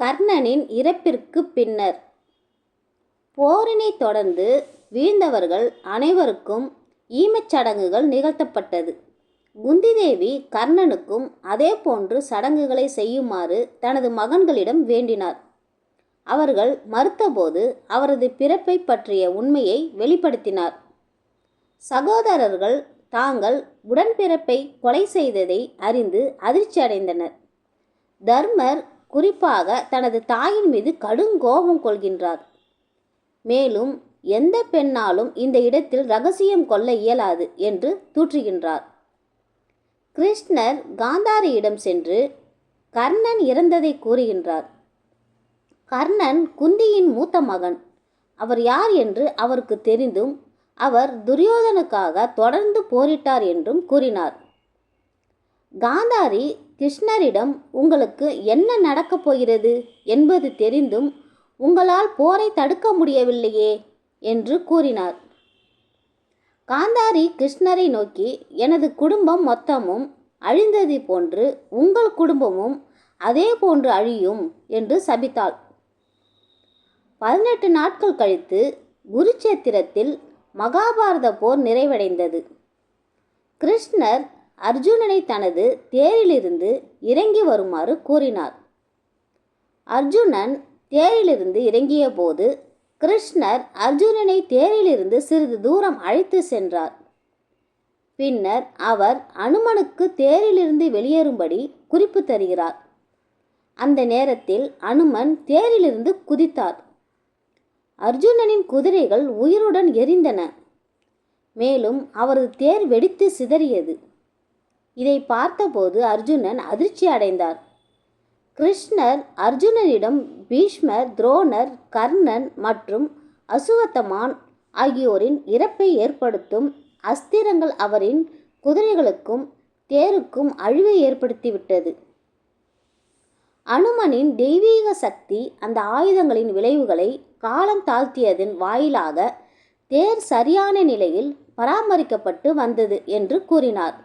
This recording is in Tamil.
கர்ணனின் இறப்பிற்கு பின்னர். போரினை தொடர்ந்து வீழ்ந்தவர்கள் அனைவருக்கும் ஈமச் சடங்குகள் நிகழ்த்தப்பட்டது. குந்திதேவி கர்ணனுக்கும் அதே போன்று சடங்குகளை செய்யுமாறு தனது மகன்களிடம் வேண்டினார். அவர்கள் மறுத்தபோது அவரது பிறப்பை பற்றிய உண்மையை வெளிப்படுத்தினார். சகோதரர்கள் தாங்கள் உடன்பிறப்பை கொலை செய்ததை அறிந்து அதிர்ச்சியடைந்தனர். தர்மர் குறிப்பாக தனது தாயின் மீது கடுங்கோபம் கொள்கின்றார். மேலும் எந்த பெண்ணாலும் இந்த இடத்தில் ரகசியம் கொள்ள இயலாது என்று தூற்றுகின்றார். கிருஷ்ணர் காந்தாரியிடம் சென்று கர்ணன் இறந்ததை கூறுகின்றார். கர்ணன் குந்தியின் மூத்த மகன். அவர் யார் என்று அவருக்கு தெரிந்தும் அவர் துரியோதனுக்காக தொடர்ந்து போரிட்டார் என்றும் கூறினார். காந்தாரி கிருஷ்ணரிடம் உங்களுக்கு என்ன நடக்கப் போகிறது? என்பது தெரிந்தும் உங்களால் போரை தடுக்க முடியவில்லையே என்று கூறினார். காந்தாரி கிருஷ்ணரை நோக்கி எனது குடும்பம் மொத்தமும் அழிந்தது போன்று உங்கள் குடும்பமும் அதே போன்று அழியும் என்று சபித்தாள். பதினெட்டு நாட்கள் கழித்து குருச்சேத்திரத்தில் மகாபாரத போர் நிறைவடைந்தது. கிருஷ்ணர் அர்ஜுனனை தனது தேரிலிருந்து இறங்கி வருமாறு கூறினார். அர்ஜுனன் தேரிலிருந்து இறங்கிய போது கிருஷ்ணர் அர்ஜுனனை தேரிலிருந்து சிறிது தூரம் அழைத்து சென்றார். பின்னர் அவர் அனுமனுக்கு தேரிலிருந்து வெளியேறும்படி குறிப்பு தருகிறார். அந்த நேரத்தில் அனுமன் தேரிலிருந்து குதித்தார். அர்ஜுனனின் குதிரைகள் உயிருடன் எரிந்தன. மேலும் அவரது தேர் வெடித்து சிதறியது. இதை பார்த்தபோது அர்ஜுனன் அதிர்ச்சி அடைந்தார். கிருஷ்ணர் அர்ஜுனனிடம் பீஷ்மர் துரோணர் கர்ணன் மற்றும் அசுவத்தமான் ஆகியோரின் இறப்பை ஏற்படுத்தும் அஸ்திரங்கள் அவரின் குதிரைகளுக்கும் தேருக்கும் அழிவை ஏற்படுத்திவிட்டது. அனுமனின் தெய்வீக சக்தி அந்த ஆயுதங்களின் விளைவுகளை காலம் தாழ்த்தியதன் வாயிலாக தேர் சரியான நிலையில் பராமரிக்கப்பட்டு வந்தது என்று கூறினார்.